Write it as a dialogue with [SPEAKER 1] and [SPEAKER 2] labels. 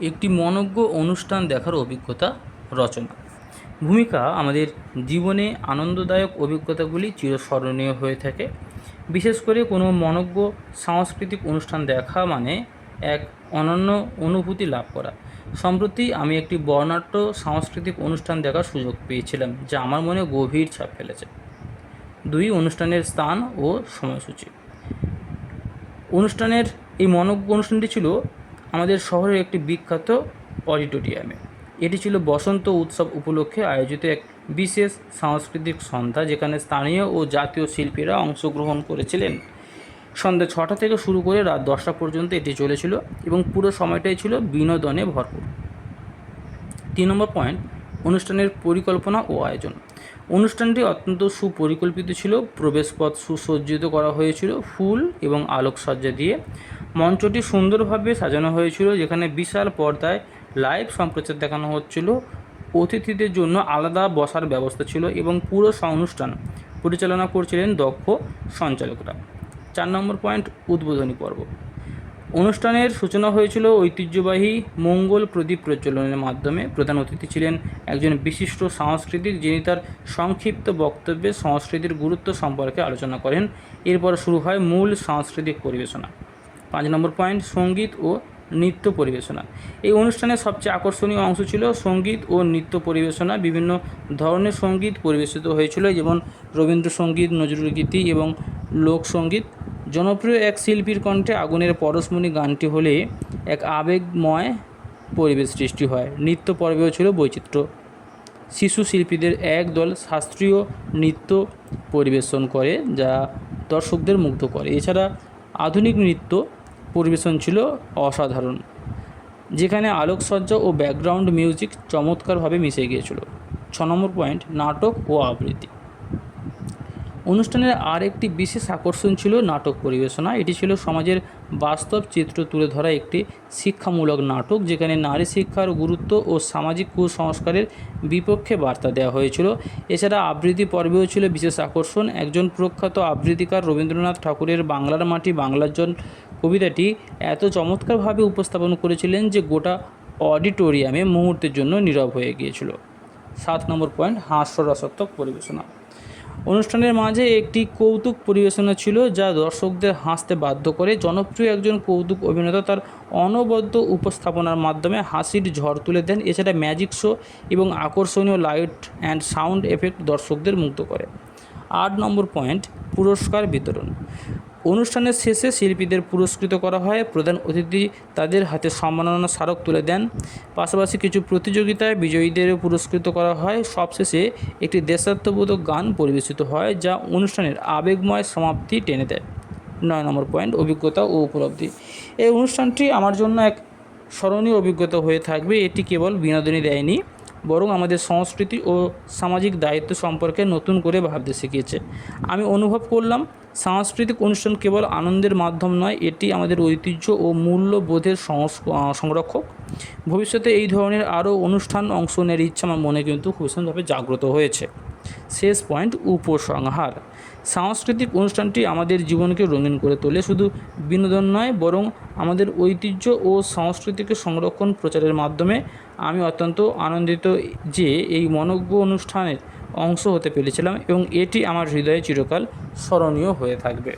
[SPEAKER 1] একটি মনজ্ঞ অনুষ্ঠান দেখার অভিজ্ঞতা রচনা। ভূমিকা আমাদের জীবনে আনন্দদায়ক অভিজ্ঞতাগুলি চিরস্মরণীয় হয়ে থাকে। বিশেষ করে কোনো মনজ্ঞ সাংস্কৃতিক অনুষ্ঠান দেখা মানে এক অনন্য অনুভূতি লাভ করা। সম্প্রতি আমি একটি বর্ণাঢ্য সাংস্কৃতিক অনুষ্ঠান দেখার সুযোগ পেয়েছিলাম, যা আমার মনে গভীর ছাপ ফেলেছে। দুই অনুষ্ঠানের স্থান ও সময়সূচি। অনুষ্ঠানের এই মনজ্ঞ অনুষ্ঠানটি ছিল আমাদের শহরের একটি বিখ্যাত অডিটোরিয়ামে। এটি ছিল বসন্ত উৎসব উপলক্ষে আয়োজিত এক বিশেষ সাংস্কৃতিক সন্ধ্যা, যেখানে স্থানীয় ও জাতীয় শিল্পীরা অংশগ্রহণ করেছিলেন। সন্ধ্যা ছটা থেকে শুরু করে রাত দশটা পর্যন্ত এটি চলেছিল এবং পুরো সময়টাই ছিল বিনোদনে ভরপুর। তিন নম্বর পয়েন্ট, অনুষ্ঠানের পরিকল্পনা ও আয়োজন। অনুষ্ঠানটি অত্যন্ত সুপরিকল্পিত ছিল। প্রবেশপথ সুসজ্জিত করা হয়েছিল। ফুল এবং আলোকসজ্জা দিয়ে মঞ্চটি সুন্দরভাবে সাজানো হয়েছিল, যেখানে বিশাল পর্দায় লাইভ সম্প্রচার দেখানো হচ্ছিল। অতিথিদের জন্য আলাদা বসার ব্যবস্থা ছিল এবং পুরো অনুষ্ঠান পরিচালনা করছিলেন দক্ষ সঞ্চালকরা। চার নম্বর পয়েন্ট, উদ্বোধনী পর্ব। অনুষ্ঠানের সূচনা হয়েছিল ঐতিহ্যবাহী মঙ্গল প্রদীপ প্রজ্বলনের মাধ্যমে। প্রধান অতিথি ছিলেন একজন বিশিষ্ট সাংস্কৃতিক যিনি তার সংক্ষিপ্ত বক্তব্যে সংস্কৃতির গুরুত্ব সম্পর্কে আলোচনা করেন। এরপর শুরু হয় মূল সাংস্কৃতিক পরিবেশনা। পাঁচ নম্বর পয়েন্ট, সংগীত ও নৃত্য পরিবেশনা। এই অনুষ্ঠানের সবচেয়ে আকর্ষণীয় অংশ ছিল সংগীত ও নৃত্য পরিবেশনা। বিভিন্ন ধরনের সংগীত পরিবেশিত হয়েছিল, যেমন রবীন্দ্রসঙ্গীত নজরুলগীতি এবং লোকসঙ্গীত। জনপ্রিয় এক শিল্পীর কণ্ঠে আগুনের পরশমণি গানটি হলে এক আবেগময় পরিবেশ সৃষ্টি হয়। নৃত্য পর্বেও ছিল বৈচিত্র্য। শিশু শিল্পীদের এক দল শাস্ত্রীয় নৃত্য পরিবেশন করে, যা দর্শকদের মুগ্ধ করে। এছাড়া আধুনিক নৃত্য পরিবেশন ছিল অসাধারণ, যেখানে আলোকসজ্জা ও ব্যাকগ্রাউন্ড মিউজিক চমৎকারভাবে মিশে গিয়েছিল। ছ নম্বর পয়েন্ট, নাটক ও আবৃত্তি। অনুষ্ঠানের আর একটি বিশেষ আকর্ষণ ছিল নাটক পরিবেশনা। এটি ছিল সমাজের বাস্তব চিত্র তুলে ধরা একটি শিক্ষামূলক নাটক, যেখানে নারী শিক্ষার গুরুত্ব ও সামাজিক কুসংস্কারের বিপক্ষে বার্তা দেওয়া হয়েছিল। এছাড়া আবৃত্তি পর্বেও ছিল বিশেষ আকর্ষণ। একজন প্রখ্যাত আবৃত্তিকার রবীন্দ্রনাথ ঠাকুরের বাংলার মাটি বাংলার জল কবিতাটি এত চমৎকারভাবে উপস্থাপন করেছিলেন যে গোটা অডিটোরিয়ামে মুহূর্তের জন্য নীরব হয়ে গিয়েছিল। সাত নম্বর পয়েন্ট হাস্যরসাত্মক পরিবেশনা। অনুষ্ঠানের মাঝে একটি কৌতুক পরিবেশনা ছিল যা দর্শকদের হাসতে বাধ্য করে। জনপ্রিয় একজন কৌতুক অভিনেতা তার অনবদ্য উপস্থাপনার মাধ্যমে হাসির ঝড় তুলে দেন। এছাড়া ম্যাজিক শো এবং আকর্ষণীয় লাইট অ্যান্ড সাউন্ড এফেক্ট দর্শকদের মুগ্ধ করে। আট নম্বর পয়েন্ট, পুরস্কার বিতরণ। অনুষ্ঠানের শেষে শিল্পীদের পুরস্কৃত করা হয়। প্রধান অতিথি তাদের হাতে সম্মাননা স্মারক তুলে দেন। পাশাপাশি কিছু প্রতিযোগিতায় বিজয়ীদের পুরস্কৃত করা হয়। সবশেষে একটি দেশাত্মবোধক গান পরিবেশিত হয়, যা অনুষ্ঠানের আবেগময় সমাপ্তি টেনে দেয়। নয় নম্বর পয়েন্ট, অভিজ্ঞতা ও উপলব্ধি। এই অনুষ্ঠানটি আমার জন্য এক স্মরণীয় অভিজ্ঞতা হয়ে থাকবে। এটি কেবল বিনোদনই দেয়নি বরং আমাদের সংস্কৃতি ও সামাজিক দায়িত্ব সম্পর্কে নতুন করে ভাবতে শিখিয়েছে। আমি অনুভব করলাম, সাংস্কৃতিক অনুষ্ঠান কেবল আনন্দের মাধ্যম নয়, এটি আমাদের ঐতিহ্য ও মূল্যবোধের সংরক্ষক। ভবিষ্যতে এই ধরনের আরও অনুষ্ঠান অংশ নেওয়ার ইচ্ছা আমার মনে কিন্তু ভীষণভাবে জাগ্রত হয়েছে। শেষ পয়েন্ট, উপসংহার। সাংস্কৃতিক অনুষ্ঠানটি আমাদের জীবনকে রঙিন করে তোলে, শুধু বিনোদন নয়, বরং আমাদের ঐতিহ্য ও সংস্কৃতিকে সংরক্ষণ প্রচারের মাধ্যমে আমি অত্যন্ত আনন্দিত যে এই মনজ্ঞ অনুষ্ঠানের অংশ হতে পেরেছিলাম এবং এটি আমার হৃদয়ে চিরকাল স্মরণীয় হয়ে থাকবে।